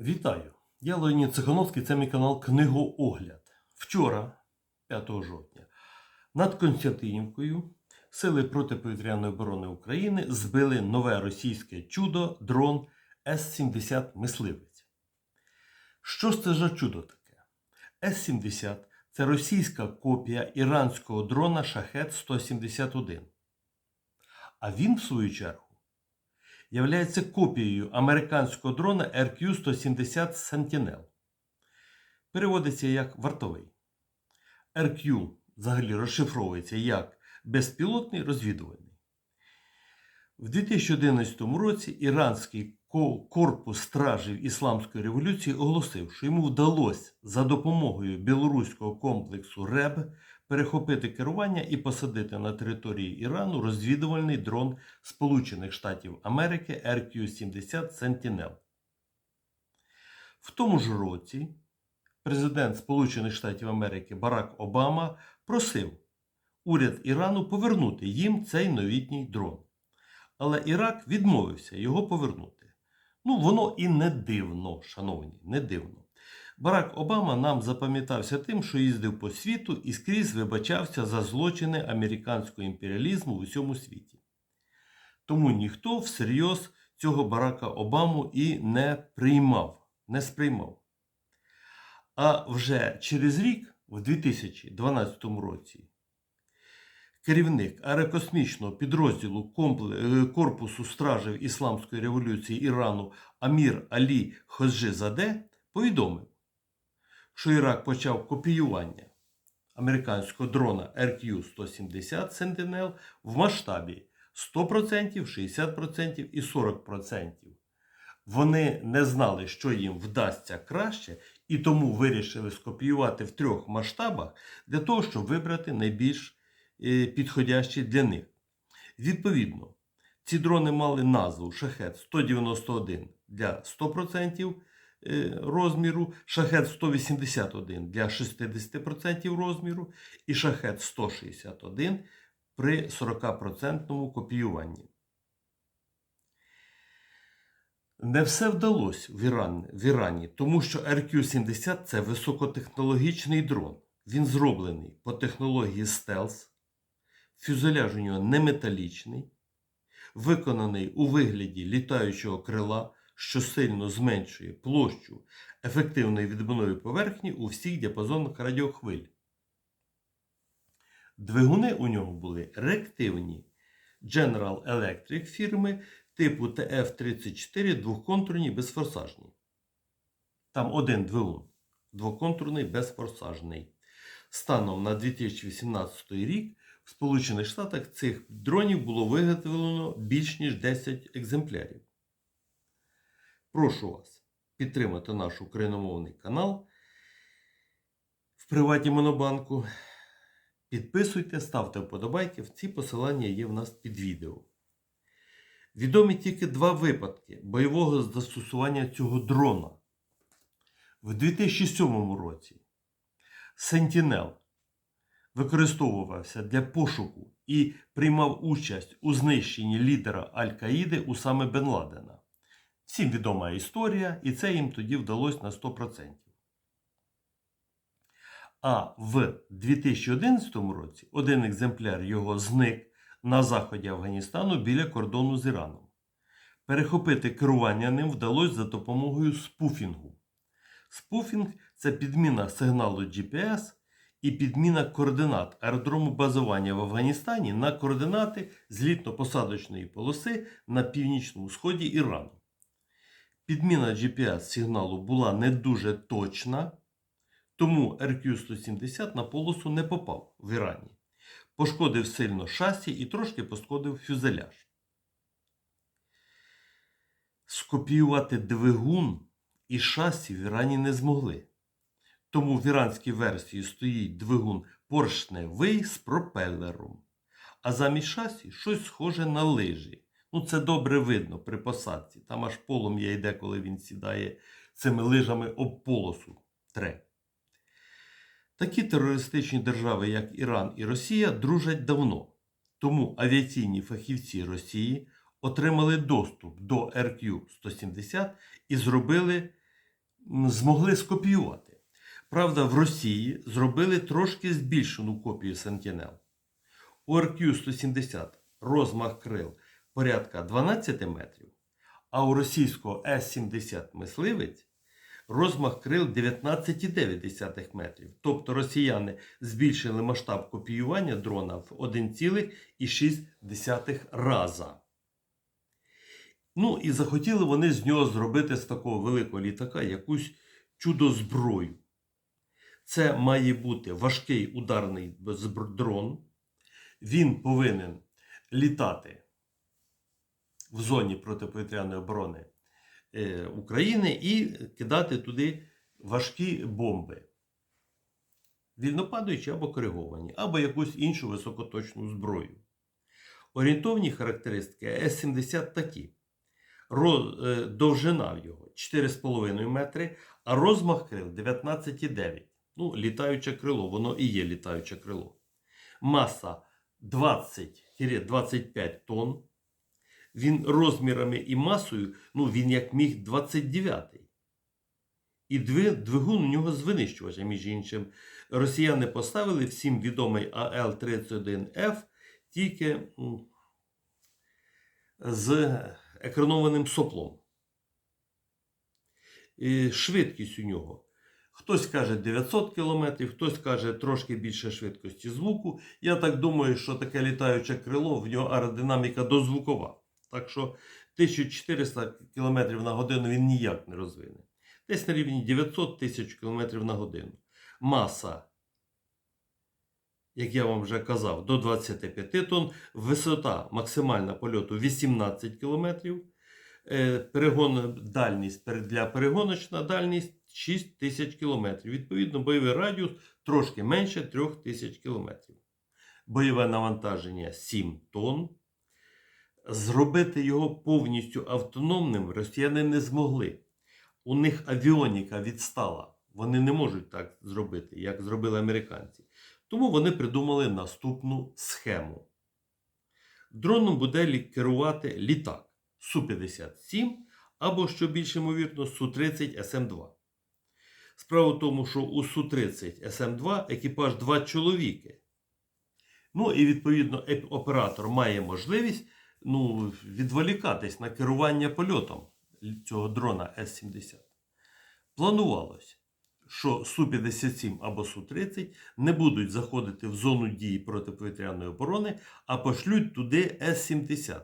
Вітаю! Я Леонід Цихановський, це мій канал Книгоогляд. Вчора, 5 жовтня, над Константинівкою Сили протиповітряної оборони України збили нове російське чудо дрон С-70 Мисливець. Що ж це за чудо таке? С-70 це російська копія іранського дрона Шахет 171. А він, в свою чергу, являється копією американського дрона RQ-170 Sentinel. Переводиться як вартовий. RQ взагалі розшифровується як безпілотний розвідувальний. В 2011 році іранський корпус стражів Ісламської революції оголосив, що йому вдалося за допомогою білоруського комплексу РЕБ перехопити керування і посадити на території Ірану розвідувальний дрон Сполучених Штатів Америки RQ-70 Sentinel. В тому ж році президент Сполучених Штатів Америки Барак Обама просив уряд Ірану повернути їм цей новітній дрон. Але Ірак відмовився його повернути. Ну, воно і не дивно, шановні, не дивно. Барак Обама нам запам'ятався тим, що їздив по світу і скрізь вибачався за злочини американського імперіалізму в усьому світі. Тому ніхто всерйоз цього Барака Обаму і не приймав, не сприймав. А вже через рік, в 2012 році, керівник аерокосмічного підрозділу е, Корпусу стражів Ісламської революції Ірану Амір Алі Ходжизаде повідомив, що Ірак почав копіювання американського дрона RQ-170 Sentinel в масштабі 100%, 60% і 40%. Вони не знали, що їм вдасться краще, і тому вирішили скопіювати в трьох масштабах для того, щоб вибрати найбільш е, підходящі для них. Відповідно, ці дрони мали назву Шахет 191 для 100% е, розміру, Шахет 181 для 60% розміру і Шахет 161 при 40% копіюванні. Не все вдалося в, Іран, в Ірані, тому що RQ-70 це високотехнологічний дрон. Він зроблений по технології стелс, фюзеляж у нього не металічний, виконаний у вигляді літаючого крила, що сильно зменшує площу ефективної відбивної поверхні у всіх діапазонах радіохвиль. Двигуни у нього були реактивні General Electric фірми типу TF-34 двохконтурні безфорсажні. Там один двигун двоконтурний безфорсажний. Станом на 2018 рік в Сполучених Штатах цих дронів було виготовлено більш ніж 10 екземплярів. Прошу вас підтримати наш україномовний канал в приваті Монобанку. Підписуйте, ставте вподобайки. Ці посилання є в нас під відео. Відомі тільки два випадки бойового застосування цього дрона. В 2007 році Sentinel використовувався для пошуку і приймав участь у знищенні лідера Аль-Каїди Усами Бен Ладена. Всім відома історія, і це їм тоді вдалося на 100%. А в 2011 році один екземпляр його зник на заході Афганістану біля кордону з Іраном. Перехопити керування ним вдалося за допомогою спуфінгу. Спуфінг це підміна сигналу GPS і підміна координат аеродрому базування в Афганістані на координати злітно-посадочної полоси на північному сході Ірану. Підміна GPS сигналу була не дуже точна, тому RQ-170 на полосу не попав в Ірані. Пошкодив сильно шасі і трошки пошкодив фюзеляж. Скопіювати двигун і шасі в Ірані не змогли. Тому в іранській версії стоїть двигун поршневий з пропелером, а замість шасі щось схоже на лижі. Ну, це добре видно при посадці. Там аж полум'я йде, коли він сідає цими лижами об полосу тре. Такі терористичні держави, як Іран і Росія, дружать давно. Тому авіаційні фахівці Росії отримали доступ до RQ-170 і зробили змогли скопіювати. Правда, в Росії зробили трошки збільшену копію Sentinel. У RQ-170 розмах крил порядка 12 метрів, а у російського С-70 мисливець розмах крил 19,9 метрів. Тобто росіяни збільшили масштаб копіювання дрона в 1,6 раза. Ну і захотіли вони з нього зробити з такого великого літака якусь чудо-зброю. Це має бути важкий ударний дрон. Він повинен літати в зоні протиповітряної оборони е, України і кидати туди важкі бомби. Вільнопадаючі або кориговані, або якусь іншу високоточну зброю. Орієнтовні характеристики С-70 такі. Е, довжина в його 4,5 метри, а розмах крил 19,9. Ну, літаюче крило, воно і є літаюче крило. Маса 20-25 тонн. Він розмірами і масою, ну він як міг 29-й. І двигун у нього з винищувачем, між іншим. Росіяни поставили всім відомий АЛ-31Ф тільки з екранованим соплом. І швидкість у нього. Хтось каже 900 км, хтось каже трошки більше швидкості звуку. Я так думаю, що таке літаюче крило, в нього аеродинаміка дозвукова. Так що 1400 км на годину він ніяк не розвине. Десь на рівні 900 тисяч км на годину. Маса, як я вам вже казав, до 25 тонн. Висота максимальна польоту 18 км. Е, Перегон, дальність для перегоночна дальність 6 тисяч км. Відповідно, бойовий радіус трошки менше 3 тисяч км. Бойове навантаження 7 тонн. Зробити його повністю автономним росіяни не змогли. У них авіоніка відстала. Вони не можуть так зробити, як зробили американці. Тому вони придумали наступну схему. Дроном буде керувати літак Су-57 або, що більш ймовірно, Су-30 СМ-2. Справа в тому, що у Су-30 СМ-2 екіпаж 2 чоловіки. Ну і відповідно оператор має можливість ну, відволікатись на керування польотом цього дрона С-70. Планувалось, що Су-57 або Су-30 не будуть заходити в зону дії протиповітряної оборони, а пошлють туди С-70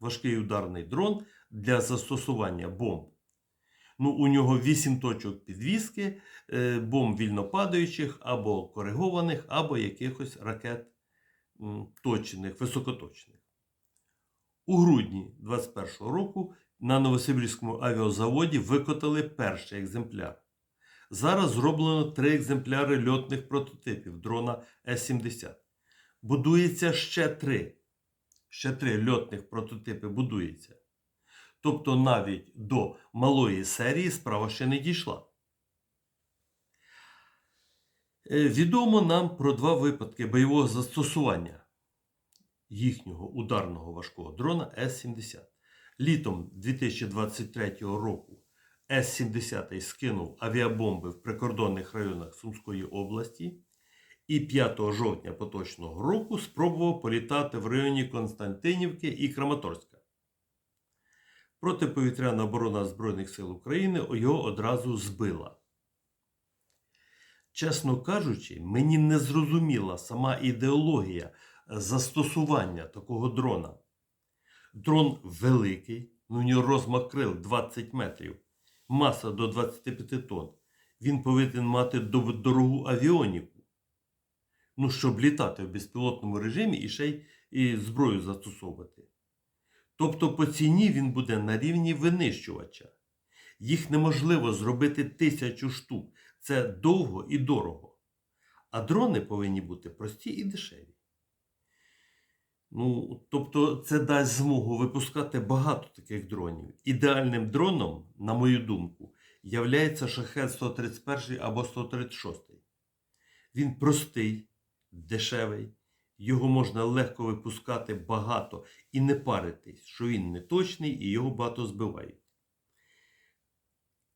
важкий ударний дрон для застосування бомб. Ну, у нього 8 точок підвіски, е, бомб вільнопадаючих або коригованих, або якихось ракет точних, високоточних. У грудні 2021 року на Новосибірському авіазаводі викотали перший екземпляр. Зараз зроблено три екземпляри льотних прототипів дрона С-70. Будується ще три. Ще три льотних прототипи будується. Тобто навіть до малої серії справа ще не дійшла. Е, Відомо нам про два випадки бойового застосування їхнього ударного важкого дрона С-70. Літом 2023 року С-70 скинув авіабомби в прикордонних районах Сумської області і 5 жовтня поточного року спробував політати в районі Константинівки і Краматорська. Протиповітряна оборона Збройних сил України його одразу збила. Чесно кажучи, мені не зрозуміла сама ідеологія застосування такого дрона. Дрон великий, ну, у нього розмах крил 20 метрів, маса до 25 тонн. Він повинен мати дорогу авіоніку. Ну, щоб літати в безпілотному режимі і ще й і зброю застосовувати. Тобто по ціні він буде на рівні винищувача. Їх неможливо зробити тисячу штук. Це довго і дорого. А дрони повинні бути прості і дешеві. Ну, тобто, це дасть змогу випускати багато таких дронів. Ідеальним дроном, на мою думку, являється шахет 131 або 136. Він простий, дешевий, його можна легко випускати багато і не паритись, що він не точний і його багато збивають.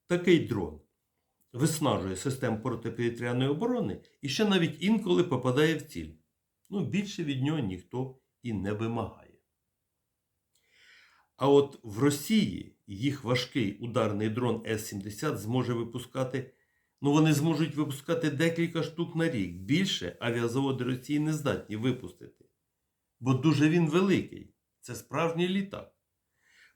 Такий дрон виснажує систему протиповітряної оборони і ще навіть інколи попадає в ціль. Ну, більше від нього ніхто і не вимагає. А от в Росії їх важкий ударний дрон С-70 зможе випускати. Ну, вони зможуть випускати декілька штук на рік. Більше авіазаводи Росії не здатні випустити. Бо дуже він великий. Це справжній літак.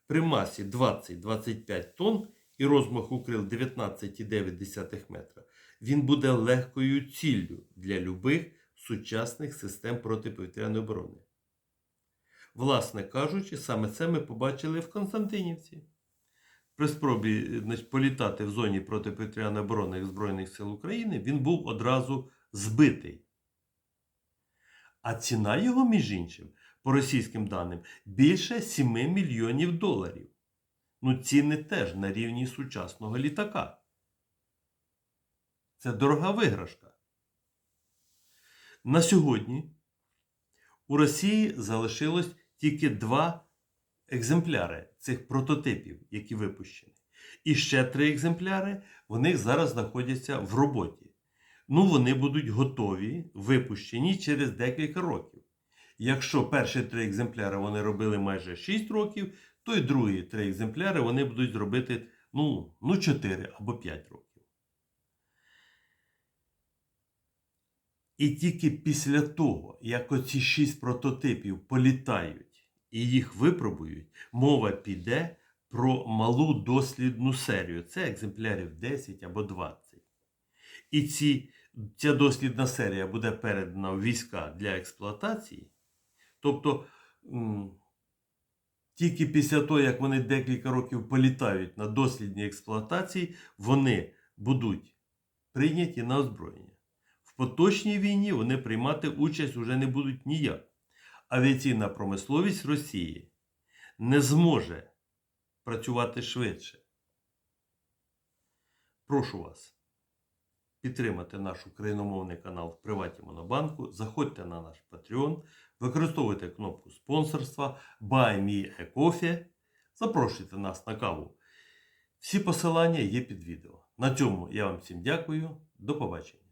При масі 20-25 тонн і розмаху крил 19,9 метра він буде легкою ціллю для любих сучасних систем протиповітряної оборони. Власне кажучи, саме це ми побачили в Константинівці. При спробі політати в зоні протиповітряної оборони Збройних сил України він був одразу збитий. А ціна його, між іншим, по російським даним, більше 7 мільйонів доларів. Ну, ціни теж на рівні сучасного літака. Це дорога виграшка. На сьогодні у Росії залишилось тільки два екземпляри цих прототипів, які випущені. І ще три екземпляри в них зараз знаходяться в роботі. Ну, вони будуть готові, випущені через декілька років. Якщо перші три екземпляри вони робили майже 6 років, то й другі три екземпляри вони будуть зробити ну, ну 4 або 5 років. І тільки після того, як оці 6 прототипів політають і їх випробують, мова піде про малу дослідну серію. Це екземплярів 10 або 20. І ці, ця дослідна серія буде передана в війська для експлуатації. Тобто, тільки після того, як вони декілька років політають на дослідній експлуатації, вони будуть прийняті на озброєння. В поточній війні вони приймати участь уже не будуть ніяк. Авіаційна промисловість Росії не зможе працювати швидше. Прошу вас підтримати наш україномовний канал в Приваті Монобанку. Заходьте на наш Patreon, використовуйте кнопку спонсорства Buy Me a Coffee, запрошуйте нас на каву. Всі посилання є під відео. На цьому я вам всім дякую. До побачення.